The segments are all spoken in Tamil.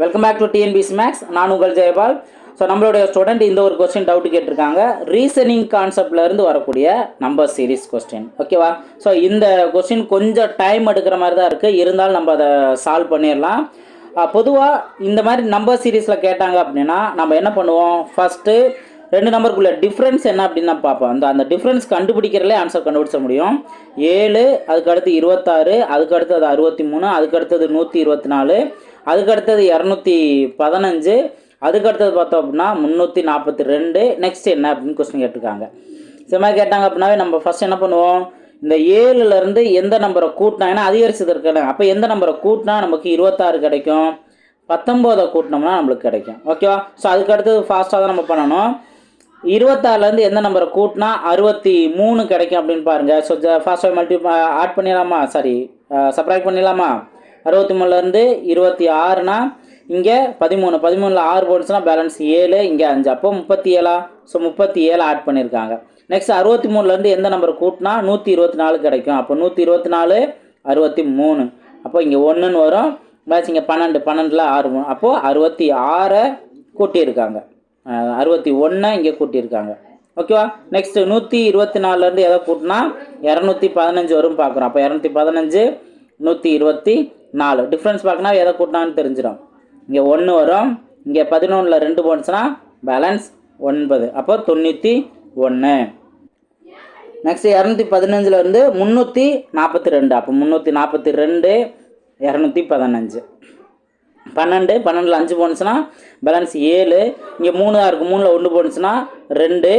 Welcome back to TNPSC Max நான் உங்கள் ஜெயபால். ஸோ நம்மளுடைய ஸ்டூடெண்ட் இந்த ஒரு கொஸ்டின் டவுட் கேட்டிருக்காங்க. ரீசனிங் கான்செப்ட்லேருந்து வரக்கூடிய நம்பர் சீரிஸ் கொஸ்டின் ஓகேவா ஸோ இந்த கொஸ்டின் கொஞ்சம் டைம் எடுக்கிற மாதிரி தான் இருக்குது இருந்தாலும் நம்ம அதை சால்வ் பண்ணிடலாம். பொதுவாக இந்த மாதிரி நம்பர் சீரீஸில் கேட்டாங்க அப்படின்னா நம்ம என்ன பண்ணுவோம்? ஃபஸ்ட்டு ரெண்டு நம்பருக்குள்ள டிஃப்ரென்ஸ் என்ன அப்படின்னு தான் பார்ப்போம். அந்த அந்த டிஃப்ரென்ஸ் கண்டுபிடிக்கிறதுலே ஆன்சர் கண்டுபிடிச்ச முடியும். ஏழு அதுக்கு அடுத்து இருபத்தாறு அதுக்கடுத்தது அறுபத்தி மூணு அதுக்கு அடுத்தது நூற்றி இருபத்தி நாலு அதுக்கு அடுத்தது இரநூத்தி பதினஞ்சு அதுக்கு அடுத்தது பார்த்தோம் அப்படின்னா முந்நூற்றி நாற்பத்தி ரெண்டு. நெக்ஸ்ட் என்ன அப்படின்னு கொஸ்டின் கேட்டிருக்காங்க. இந்த மாதிரி கேட்டாங்க அப்படின்னாவே நம்ம ஃபர்ஸ்ட் என்ன பண்ணுவோம்? இந்த ஏழுலேருந்து எந்த நம்பரை கூட்டினாங்கன்னா அதிகரிச்சது இருக்காங்க அப்போ எந்த நம்பரை கூட்டினா நமக்கு இருபத்தாறு கிடைக்கும். பத்தொம்போதை கூட்டினோம்னா நம்மளுக்கு கிடைக்கும். ஓகேவா ஸோ அதுக்கு அடுத்தது ஃபாஸ்ட்டாக தான் நம்ம பண்ணணும். இருபத்தாறுலேருந்து எந்த நம்பரை கூட்டினா அறுபத்தி மூணு கிடைக்கும் அப்படின்னு பாருங்கள் ஸோ ஃபாஸ்ட்டாக மல்டி ஆட் பண்ணிடலாமா? சாரி சப்ராக்ட் பண்ணிடலாமா? அறுபத்தி மூணுலேருந்து இருபத்தி ஆறுனா இங்கே பதிமூணு. பதிமூணில் ஆறு போட்டுச்சுன்னா பேலன்ஸ் ஏழு இங்கே அஞ்சு. அப்போ முப்பத்தி ஏழா? ஸோ முப்பத்தி ஏழு ஆட் பண்ணியிருக்காங்க நெக்ஸ்ட் அறுபத்தி மூணுலேருந்து எந்த நம்பர் கூட்டினா நூற்றி இருபத்தி நாலு கிடைக்கும். அப்போ நூற்றி இருபத்தி நாலு அறுபத்தி மூணு. அப்போ இங்கே ஒன்றுன்னு வரும். மேட்ச் இங்கே பன்னெண்டு. பன்னெண்டில் ஆறு மூணு அப்போது அறுபத்தி ஆறை கூட்டியிருக்காங்க. அறுபத்தி ஒன்றை இங்கே கூட்டியிருக்காங்க. ஓகேவா நெக்ஸ்ட் நூற்றி இருபத்தி நாலுலேருந்து எதை கூட்டினா? இரநூத்தி பதினஞ்சு வரும் பார்க்குறோம். அப்போ இரநூத்தி பதினஞ்சு நூற்றி இருபத்தி நாலு. டிஃப்ரென்ஸ் பார்க்கணும் எதை கூட்டினான்னு தெரிஞ்சிடும். இங்கே ஒன்று வரும். இங்கே பதினொன்றில் ரெண்டு போனுச்சுன்னா பேலன்ஸ் ஒன்பது. அப்போ தொண்ணூற்றி ஒன்று நெக்ஸ்ட் இரநூத்தி பதினஞ்சுலேருந்து முந்நூற்றி நாற்பத்தி ரெண்டு. அப்போ முந்நூற்றி நாற்பத்தி ரெண்டு இரநூத்தி பதினஞ்சு. பன்னெண்டு பன்னெண்டில் அஞ்சு போனுச்சுன்னா பேலன்ஸ் ஏழு. இங்கே மூணு தான் இருக்குது மூணில் ஒன்று போனுச்சுன்னா ரெண்டு.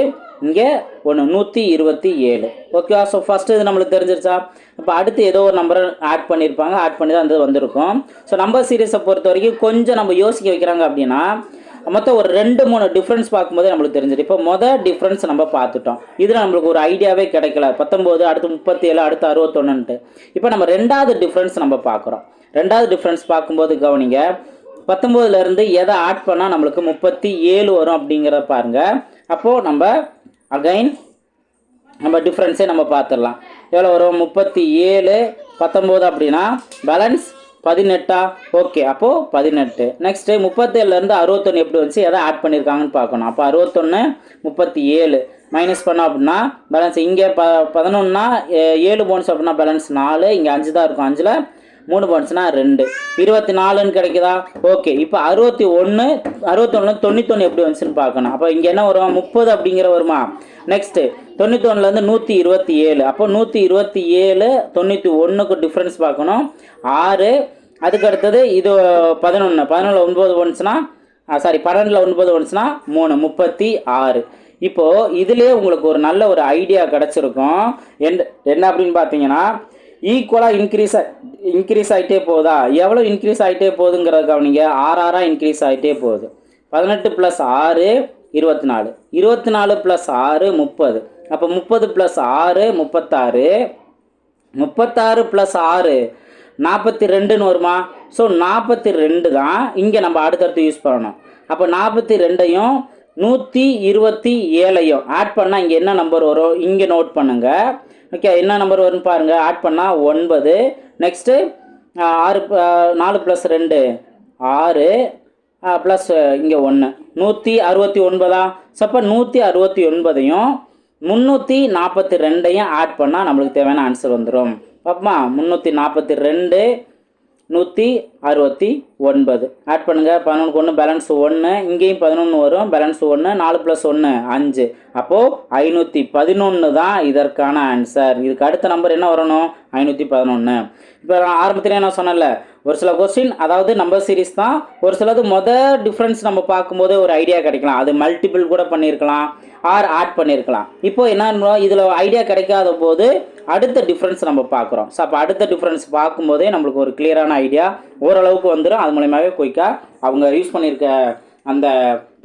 இங்கே ஒன்று நூற்றி இருபத்தி ஏழு. ஓகேவா ஸோ ஃபஸ்ட்டு இது நம்மளுக்கு தெரிஞ்சிருச்சா? இப்போ அடுத்து ஏதோ ஒரு நம்பரை ஆட் பண்ணியிருப்பாங்க ஆட் பண்ணி தான் அந்த வந்திருக்கும். ஸோ நம்பர் சீரியஸை பொறுத்த வரைக்கும் கொஞ்சம் நம்ம யோசிக்க வைக்கிறாங்க அப்படின்னா மொத்தம் ஒரு ரெண்டு மூணு டிஃப்ரென்ஸ் பார்க்கும்போதே நம்மளுக்கு தெரிஞ்சிடும். இப்போ மொதல் டிஃப்ரென்ஸ் நம்ம பார்த்துட்டோம். இதில் நம்மளுக்கு ஒரு ஐடியாவே கிடைக்கல. பத்தொம்போது அடுத்து முப்பத்தி ஏழு அடுத்து அறுபத்தொன்னுன்ட்டு இப்போ நம்ம ரெண்டாவது டிஃப்ரென்ஸ் நம்ம பார்க்குறோம். ரெண்டாவது டிஃப்ரென்ஸ் பார்க்கும்போது கவனிங்க பத்தொம்போதுலேருந்து எதை ஆட் பண்ணால் நம்மளுக்கு முப்பத்தி ஏழு வரும் அப்படிங்கிறத பாருங்க. அப்போது நம்ம அகைன் நம்ம டிஃப்ரென்ஸே நம்ம பார்த்துடலாம். எவ்வளோ வரும்? முப்பத்தி ஏழு பத்தொம்போது அப்படின்னா பேலன்ஸ் பதினெட்டா? ஓகே அப்போது பதினெட்டு. நெக்ஸ்ட்டு முப்பத்தேழுலேருந்து அறுபத்தொன்று எப்படி வந்துச்சு? எதை ஆட் பண்ணியிருக்காங்கன்னு பார்க்கணும். அப்போ அறுபத்தொன்று முப்பத்தி ஏழு. மைனஸ் பண்ணோம் அப்படின்னா பேலன்ஸ் இங்கே ப பதினொன்னா ஏழு போன்ஸ் அப்படின்னா பேலன்ஸ் நாலு இங்கே அஞ்சு தான் இருக்கும். அஞ்சில் மூணு பவுன்ஸ்னால் ரெண்டு. இருபத்தி நாலுன்னு கிடைக்குதா? ஓகே இப்போ அறுபத்தி ஒன்று அறுபத்தொன்று தொண்ணூத்தொன்று எப்படி வந்துச்சுன்னு பார்க்கணும். அப்போ இங்கே என்ன வரும்? முப்பது அப்படிங்கிற வருமா? நெக்ஸ்ட்டு தொண்ணூத்தொன்னுலேருந்து நூற்றி இருபத்தி ஏழு. அப்போ நூற்றி இருபத்தி ஏழு தொண்ணூற்றி ஒன்றுக்கு டிஃப்ரென்ஸ் பார்க்கணும். ஆறு. அதுக்கு அடுத்தது இது பதினொன்று பதினொன்றில் ஒன்பது ஒன்றுச்சுன்னா சாரி பன்னெண்டில் ஒன்பது ஒன்றுச்சுன்னா மூணு. முப்பத்தி ஆறு. இப்போது இதுலேயே உங்களுக்கு ஒரு நல்ல ஒரு ஐடியா கிடச்சிருக்கும். என் என்ன அப்படின்னு பார்த்தீங்கன்னா ஈக்குவலாக இன்க்ரீஸாக இன்க்ரீஸ் ஆகிட்டே போதா எவ்வளோ இன்க்ரீஸ் ஆகிட்டே போகுதுங்கிறத கவனிங்க. ஆறாறாக ஆறாக இன்க்ரீஸ் ஆகிட்டே போகுது. பதினெட்டு ப்ளஸ் ஆறு இருபத்தி நாலு இருபத்தி நாலு ப்ளஸ் ஆறு முப்பது. அப்போ முப்பது ப்ளஸ் ஆறு முப்பத்தாறு. முப்பத்தாறு ப்ளஸ் ஆறு நாற்பத்தி ரெண்டுன்னு வருமா? ஸோ நாற்பத்தி ரெண்டு தான் இங்கே நம்ம அடுத்தடுத்து யூஸ் பண்ணணும். அப்போ நாற்பத்தி ரெண்டையும் நூற்றி இருபத்தி ஏழையும் ஆட் பண்ணால் இங்கே என்ன நம்பர் வரும்? இங்கே நோட் பண்ணுங்கள் ஓகே என்ன நம்பர் வரும்னு பாருங்கள் ஆட் பண்ணால் ஒன்பது. நெக்ஸ்ட்டு ஆறு நாலு ப்ளஸ் ரெண்டு. ஆறு ப்ளஸ் இங்கே ஒன்று நூற்றி அறுபத்தி ஒன்பதா? சப்போ நூற்றி அறுபத்தி ஒன்பதையும் முந்நூற்றி நாற்பத்தி ரெண்டையும் ஆட் பண்ணால் நம்மளுக்கு தேவையான ஆன்சர் வந்துடும் பாப்பமா? முந்நூற்றி நாற்பத்தி ரெண்டு நூற்றி அறுபத்தி ஒன்பது. ஆட் பண்ணுங்கள் பதினொன்றுக்கு ஒன்று பேலன்ஸ் ஒன்று இங்கேயும் பதினொன்று வரும். பேலன்ஸ் ஒன்று நாலு ப்ளஸ் ஒன்று அஞ்சு. அப்போது ஐநூற்றி பதினொன்று தான் இதற்கான ஆன்சர் இதுக்கு அடுத்த நம்பர் என்ன வரணும்? ஐநூற்றி பதினொன்று இப்போ நான் ஆரம்பத்திலே நான் சொன்னேன்ல ஒரு சில கொஸ்டின் அதாவது நம்பர் சீரிஸ் தான் ஒரு சிலது மொதல் டிஃப்ரென்ஸ் நம்ம பார்க்கும்போதே ஒரு ஐடியா கிடைக்கலாம். அது மல்டிபிள் கூட பண்ணியிருக்கலாம் ஆர் ஆட் பண்ணியிருக்கலாம். இப்போ என்ன இதில் ஐடியா கிடைக்காத போது அடுத்த டிஃப்ரென்ஸ் நம்ம பார்க்குறோம். ஸோ அப்போ அடுத்த டிஃப்ரென்ஸ் பார்க்கும்போதே நம்மளுக்கு ஒரு கிளியரான ஐடியா ஓரளவுக்கு வந்துடும் அது மூலியமாகவே குயிக்காக அவங்க யூஸ் பண்ணியிருக்க அந்த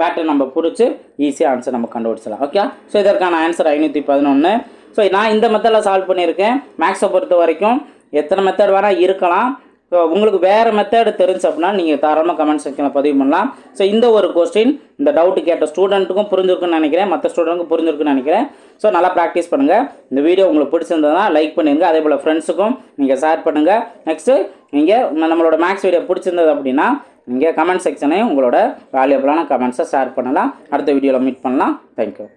பேட்டர்ன் நம்ம பிடிச்சி ஈஸியாக ஆன்சர் நம்ம கண்டுபிடிச்சலாம் ஓகே ஸோ இதற்கான ஆன்சர் ஐநூற்றி பதினொன்று ஸோ நான் இந்த மெத்தடில் சால்வ் பண்ணியிருக்கேன். மேக்ஸை பொறுத்த வரைக்கும் எத்தனை மெத்தட் வேணால் இருக்கலாம். ஸோ உங்களுக்கு வேறு மெத்தட் தெரிஞ்சு அப்படின்னா நீங்கள் தாராளமாக கமெண்ட் செக்ஷனில் பதிவு பண்ணலாம். ஸோ இந்த ஒரு கொஸ்டின் இந்த டவுட்டு கேட்ட ஸ்டூடெண்ட்டுக்கும் புரிஞ்சிருக்குன்னு நினைக்கிறேன். மற்ற ஸ்டூடெண்ட்டுக்கும் புரிஞ்சிருக்குன்னு நினைக்கிறேன். ஸோ நல்லா ப்ராக்டிஸ் பண்ணுங்கள் இந்த வீடியோ உங்களுக்கு பிடிச்சிருந்ததுன்னா லைக் பண்ணிடுங்க அதே போல் ஃப்ரெண்ட்ஸுக்கும் நீங்கள் ஷேர் பண்ணுங்கள் நெக்ஸ்ட்டு நீங்கள் நம்மளோட மேக்ஸ் வீடியோ பிடிச்சிருந்தது அப்படின்னா நீங்கள் கமெண்ட் செக்ஷனையும் உங்களோட வேல்யூபிளான கமெண்ட்ஸை ஷேர் பண்ணலாம். அடுத்த வீடியோவில் மீட் பண்ணலாம். தேங்க்யூ